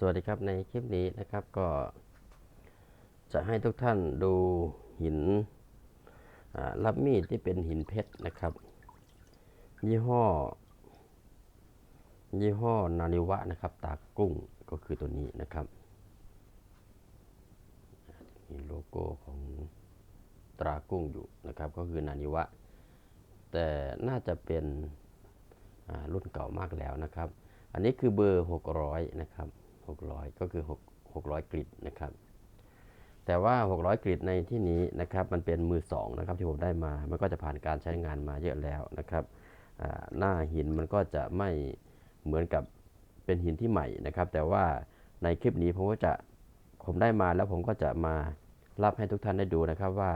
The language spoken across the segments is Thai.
สวัสดีครับในคลิปนี้นะครับก็ จะให้ทุกท่านดูหินรับมีดที่เป็นหินเพชรนะครับ ยี่ห้อ ยี่ห้อนาริวะนะครับ ตากุ้งก็คือตัวนี้นะครับมีโลโก้ของตรากุ้งอยู่นะครับ ก็คือนานิวะ แต่น่าจะเป็นรุ่นเก่ามากแล้วนะครับ อันนี้คือเบอร์ 600 นะครับ 600 ก็คือ 6 600 กริดนะครับ แต่ว่า 600 กริดในที่นี้นะครับ มันเป็นมือสองนะครับที่ผมได้มา มันก็จะผ่านการใช้งานมาเยอะแล้วนะครับ หน้าหินมันก็จะไม่เหมือนกับเป็นหินที่ใหม่นะครับ แต่ว่าในคลิปนี้ผมก็จะผมได้มาแล้วผมก็จะมารับให้ทุกท่านได้ดูนะครับว่า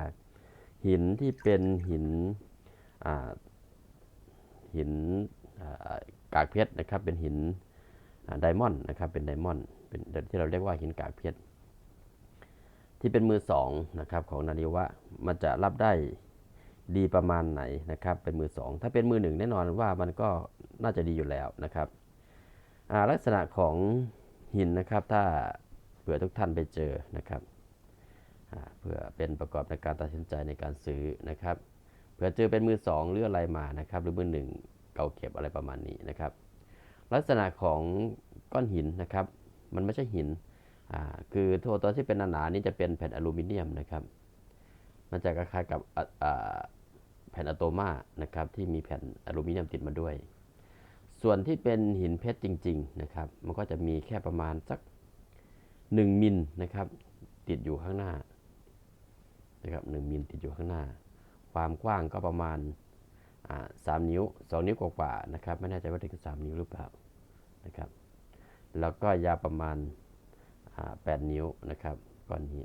หินที่เป็นหินหินกากเพชรนะครับ เป็นหิน ไดมอนด์นะครับเป็นไดมอนด์เป็นที่เราเรียกว่าหินกากเพชรที่เป็นมือสองนะครับของนาริวะมันจะรับได้ดีประมาณไหนนะครับ เป็นมือสองถ้าเป็นมือหนึ่งแน่นอนว่ามันก็น่าจะดีอยู่แล้วนะครับลักษณะของหินนะครับถ้าเผื่อทุกท่านไปเจอนะครับเพื่อเป็นประกอบในการตัดสินใจในการซื้อนะครับเผื่อเจอเป็นมือสองหรืออะไรมานะครับ หรือมือหนึ่งเก่าเก็บอะไรประมาณนี้นะครับ ลักษณะของก้อนหินนะครับ มันไม่ใช่หินคือตัวตัวที่เป็นหนาๆนี่จะเป็นแผ่นอลูมิเนียมนะครับมันจะคล้ายๆกับแผ่นอะโตมานะครับที่มีแผ่นอลูมิเนียมติดมาด้วย ส่วนที่เป็นหินเพชรจริง ๆนะครับ มันก็จะมีแค่ประมาณสัก 1มิลนะครับ ติดอยู่ข้างหน้านะครับหมิลติดอยู่ข้างหน้า ความกว้างก็ประมาณ สามนิ้ว2นิ้วกว่าๆนะครับ ไม่แน่ใจว่าถึงสามนิ้วหรือเปล่านะครับ แล้วก็ยาวประมาณอ่า8นิ้วนะครับก้อนนี้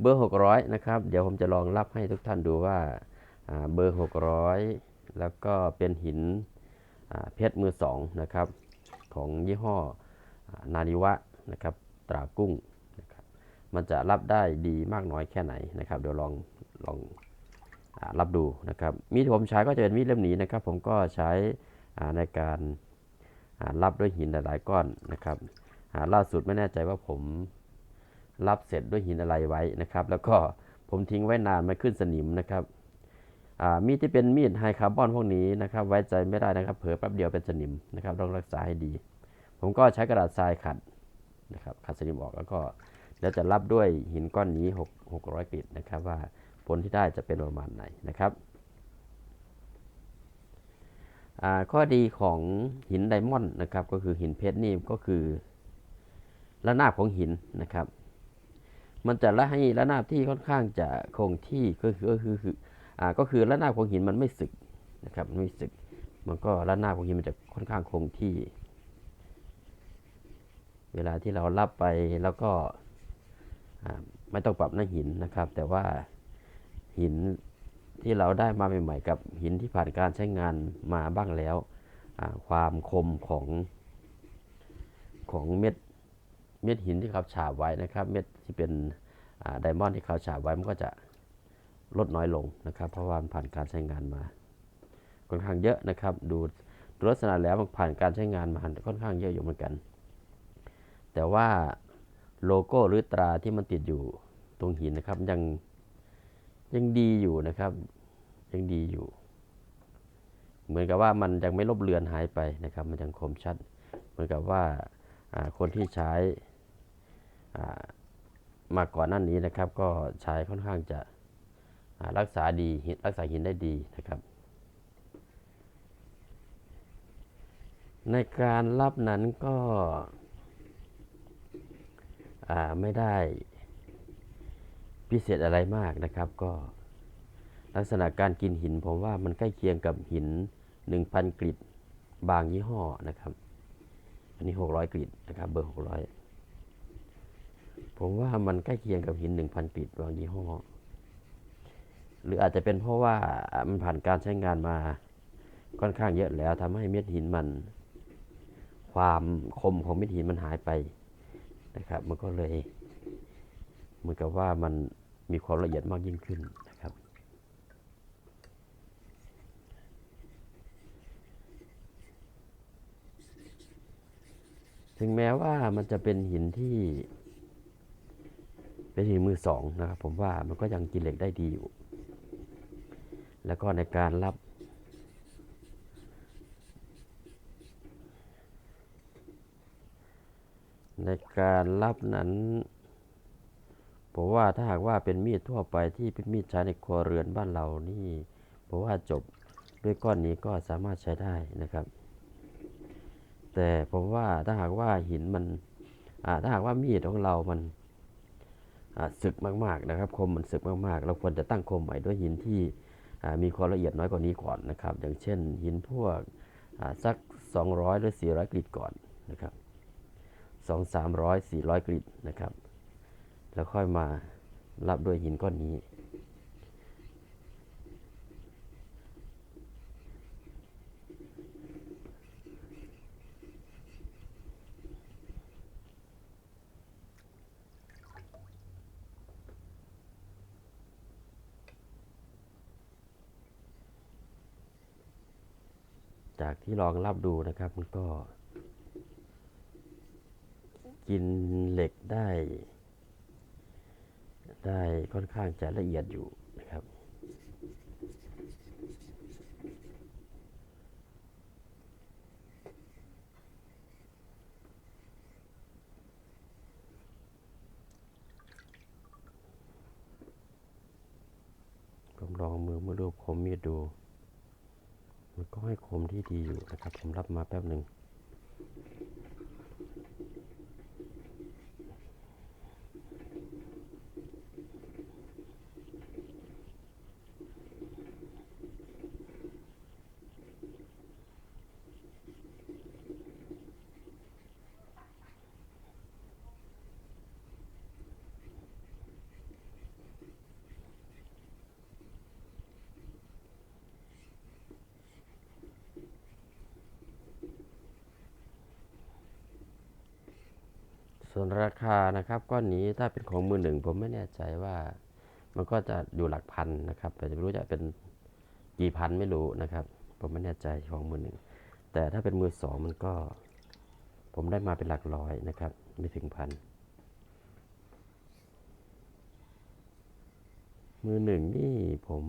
เบอร์ 600 นะครับ เดี๋ยวผมจะลองรับให้ทุกท่านดูว่าเบอร์ 600 แล้วก็เป็นหินเพชรมือสองนะครับ ของยี่ห้ออานาริวะนะครับ ตรากุ้งนะครับ มันจะรับได้ดีมากน้อยแค่ไหนนะครับ เดี๋ยวลองลอง รับดูนะครับมีดที่ผมใช้ก็จะเป็นมีดเล่มนี้นะครับ ผมก็ใช้ในการรับด้วยหินหลาย ๆ ก้อนนะครับล่าสุดไม่แน่ใจว่าผมรับเสร็จด้วยหินอะไรไว้นะครับ แล้วก็ผมทิ้งไว้นานมันขึ้นสนิมนะครับมีดที่เป็นมีดไฮคาร์บอนพวกนี้นะครับ ไว้ใจไม่ได้นะครับ เผลอแป๊บเดียวเป็นสนิมนะครับต้องรักษาให้ดี ผมก็ใช้กระดาษทรายขัดนะครับขัดสนิมออกแล้วก็แล้วจะรับด้วยหินก้อนนี้ 6 600กริดนะครับว่า ลที่ได้จะเป็นประมาณไหนนะครับข้อดีของหินไดมอนด์นะครับก็คือหินเพชรนี่ก็คือระนาบของหินนะครับ มันจะละให้ระนาบที่ค่อนข้างจะคงที่ก็คือก็คือคืออ่าก็คือระนาบของหินมันไม่สึกนะครับมันไม่สึก มันก็ระนาบของหินมันจะค่อนข้างคงที่ เวลาที่เรารับไปแล้วก็ไม่ต้องปรับหน้าหินนะครับ แต่ว่า หินที่เราได้มาใหม่ๆกับหินที่ผ่านการใช้งานมาบ้างแล้ว ความคมของของเม็ดเม็ดหินที่เขาฉาบไว้นะครับ เม็ดที่เป็นไดมอนด์ที่เขาฉาบไว้มันก็จะลดน้อยลงนะครับ เพราะว่ามันผ่านการใช้งานมาค่อนข้างเยอะนะครับดูดูลักษณะแล้วมันผ่านการใช้งานมาค่อนข้างเยอะอยู่เหมือนกัน แต่ว่าโลโก้หรือตราที่มันติดอยู่ตรงหินนะครับยัง ยังดีอยู่นะครับ ยังดีอยู่ เหมือนกับว่ามันยังไม่ลบเลือนหายไปนะครับ มันยังคมชัด เหมือนกับว่าคนที่ใช้มาก่อนหน้านี้นะครับ ก็ใช้ค่อนข้างจะรักษาดีรักษาหินได้ดีนะครับ ในการรับนั้นก็ไม่ได้ พิเศษอะไรมากนะครับก็ลักษณะการกินหินผมว่ามันใกล้เคียงกับหิน 1,000 กริดบางยี่ห้อนะครับ อันนี้ 600 กรีดนะครับเบอร์ 600 ผมว่ามันใกล้เคียงกับหิน 1,000 กรีดบางยี่ห้อ หรืออาจจะเป็นเพราะว่ามันผ่านการใช้งานมาค่อนข้างเยอะแล้วทำให้เม็ดหินมัน ความคมของเม็ดหินมันหายไปนะครับ มันก็เลยเหมือนกับว่ามัน มีความละเอียดมากยิ่งขึ้นนะครับถึงแม้ว่ามันจะเป็นหินที่ เป็นหินมือสองนะครับ ผมว่ามันก็ยังกินเหล็กได้ดีอยู่ แล้วก็ในการรับ ในการรับนั้น ผมว่าถ้าหากว่าเป็นมีดทั่วไปที่เป็นมีดใช้ในครัวเรือนบ้านเรานี่ผมว่าจบด้วยก้อนนี้ก็สามารถใช้ได้นะครับ แต่ผมว่าถ้าหากว่าหินมันถ้าหากว่ามีดของเรามันสึกมาก ๆนะครับ คมมันสึกมากๆ เราควรจะตั้งคมใหม่ด้วยหินที่มีความละเอียดน้อยกว่านี้ก่อนนะครับ อย่างเช่น หินพวกสัก 200 หรือ 400 กริดก่อนนะครับ 2 300 400 กริดนะครับ แล้วค่อยมารับด้วยหินก้อนนี้ จากที่ลองรับดูนะครับมันก็กินเหล็กได้ ได้ค่อนข้างจะละเอียดอยู่นะครับ ผมลองมือมือรูปคมมีดดู มันก็ให้คมที่ดีอยู่นะครับ ผมรับมาแป๊บหนึ่ง ส่วนราคานะครับก้อนนี้ถ้าเป็นของมือหนึ่งผมไม่แน่ใจว่า มันก็จะอยู่หลักพันนะครับแต่จะไม่รู้จะเป็นกี่พันไม่รู้นะครับ ผมไม่แน่ใจของมือหนึ่งแต่ถ้าเป็นมือสองมันก็ ผมได้มาเป็นหลักร้อยนะครับ ไม่ถึงพันมือหนึ่งนี่ผม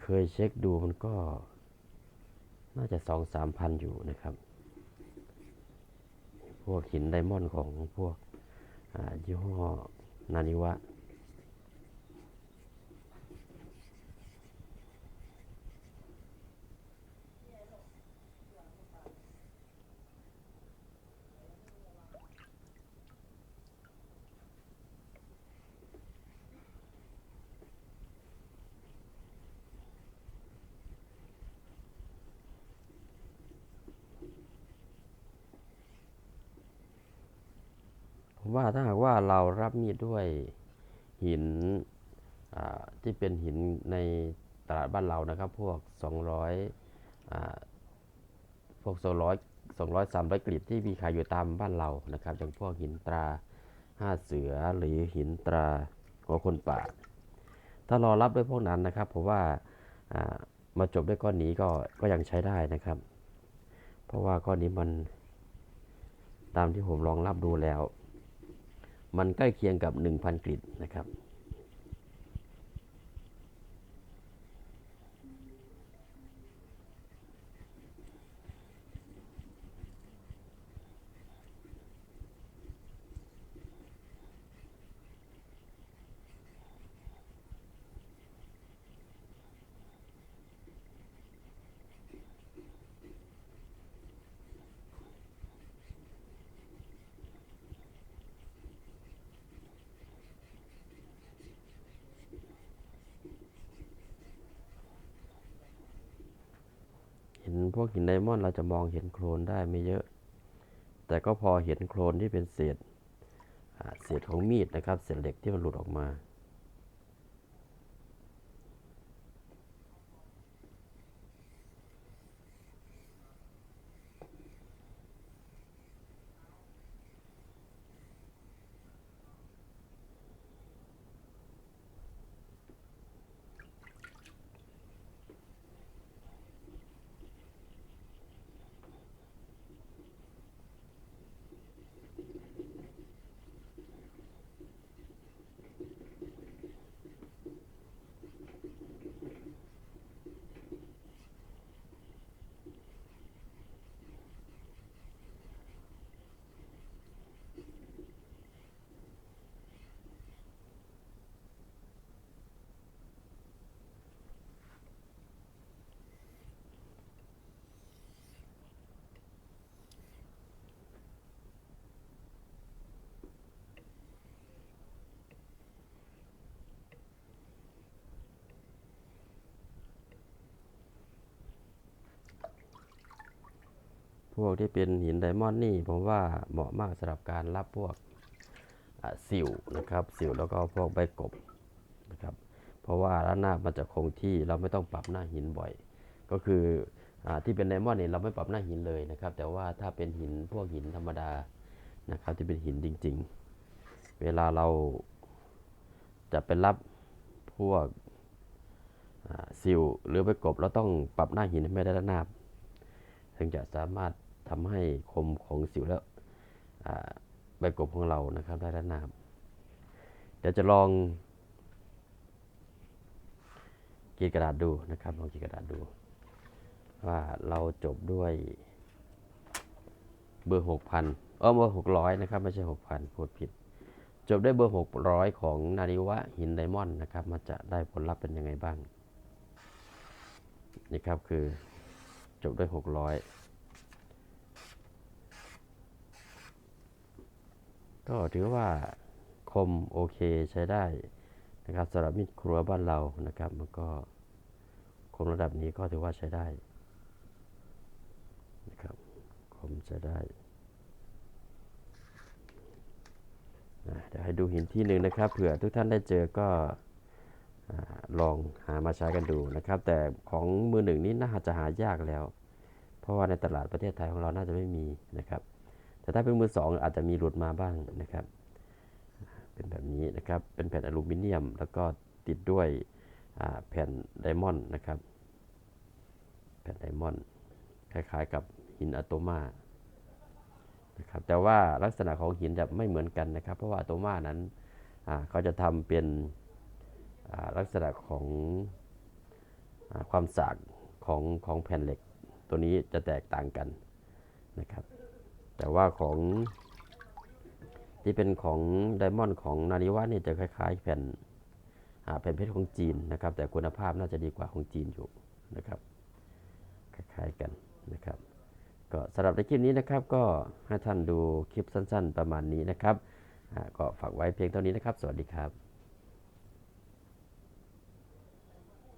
เคยเช็คดูมันก็ น่าจะสองสามพันอยู่นะครับ พวกหินไดมอนด์ของพวกยี่ห้อนานิวะ ว่าถ้าหากว่าเรารับมีดด้วยหินที่เป็นหินในตลาดบ้านเรานะครับ พวก 200อ่าพวก 200 200 300กริดที่มีขายอยู่ตามบ้านเรานะครับ อย่างพวกหินตราห้าเสือหรือหินตราหัวคนป่า ถ้ารอรับด้วยพวกนั้นนะครับผมว่ามาจบด้วยก้อนนี้ก็ก็ยังใช้ได้นะครับ เพราะว่าก้อนนี้มันตามที่ผมลองรับดูแล้ว มันใกล้เคียงกับ 1,000 กริดนะครับ พวกหินไดมอนด์เราจะมองเห็นโครนได้ไม่เยอะ แต่ก็พอเห็นโครนที่เป็นเศษเศษของมีดนะครับ เศษเหล็กที่มันหลุดออกมา พวกที่เป็นหินไดมอนด์นี่ผมว่าเหมาะมากสำหรับการรับพวกสิวนะครับ สิวแล้วก็พวกใบกบนะครับ เพราะว่าด้านหน้ามันจะคงที่เราไม่ต้องปรับหน้าหินบ่อย ก็คืออที่เป็นไดมอนด์เนี่ยเราไม่ปรับหน้าหินเลยนะครับ แต่ว่าถ้าเป็นหินพวกหินธรรมดานะครับที่เป็นหินจริง ๆ เวลาเราจะไปรับพวกสิวหรือใบกบเราต้องปรับหน้าหินให้ได้ด้านหน้าถึงจะสามารถ ทำให้คมของสิวและใบกบของเรานะครับได้ด้านหน้าเดี๋ยวจะลองกีดกระดาษดูนะครับลองกีดกระดาษดู ว่าเราจบด้วยเบอร์หกพันเออเบอร์หกร้อยนะครับไม่ใช่หกพันพูดผิด จบด้วยเบอร์หกร้อยของนาริวะหินไดมอนด์นะครับมันจะได้ผลลัพธ์เป็นยังไงบ้างนี่ครับคือจบด้วยหกร้อย ก็ถือว่าคมโอเคใช้ได้นะครับสำหรับมีดครัวบ้านเรานะครับ มันก็คมระดับนี้ก็ถือว่าใช้ได้นะครับคมใช้ได้เดี๋ยวให้ดูหินที่หนึ่งนะครับเผื่อทุกท่านได้เจอก็อลองหามาใช้กันดูนะครับ แต่ของมือหนึ่งนี้น่าจะหายากแล้ว เพราะว่าในตลาดประเทศไทยของเราน่าจะไม่มีนะครับ แต่ถ้าเป็นมือสองอาจจะมีหลุดมาบ้างนะครับ เป็นแบบนี้นะครับ เป็นแผ่นอลูมิเนียม แล้วก็ติดด้วยแผ่นไดมอนด์นะครับ แผ่นไดมอนด์คล้ายๆกับหินอะโตมานะครับ แต่ว่าลักษณะของหินจะไม่เหมือนกันนะครับ เพราะว่าอะโตมานั้นเขาจะทำเป็นลักษณะของอความสากของของแผ่นเหล็ก ตัวนี้จะแตกต่างกันนะครับ แต่ว่าของที่เป็นของไดมอนด์ของนาริวะนี่จะคล้าย ๆ แผ่นแผ่นเพชรของจีนนะครับ แต่คุณภาพน่าจะดีกว่าของจีนอยู่นะครับ คล้ายๆกันนะครับ ก็สำหรับในคลิปนี้นะครับ ก็ให้ท่านดูคลิปสั้น ๆ ประมาณนี้นะครับก็ฝากไว้เพียงเท่านี้นะครับ สวัสดีครับ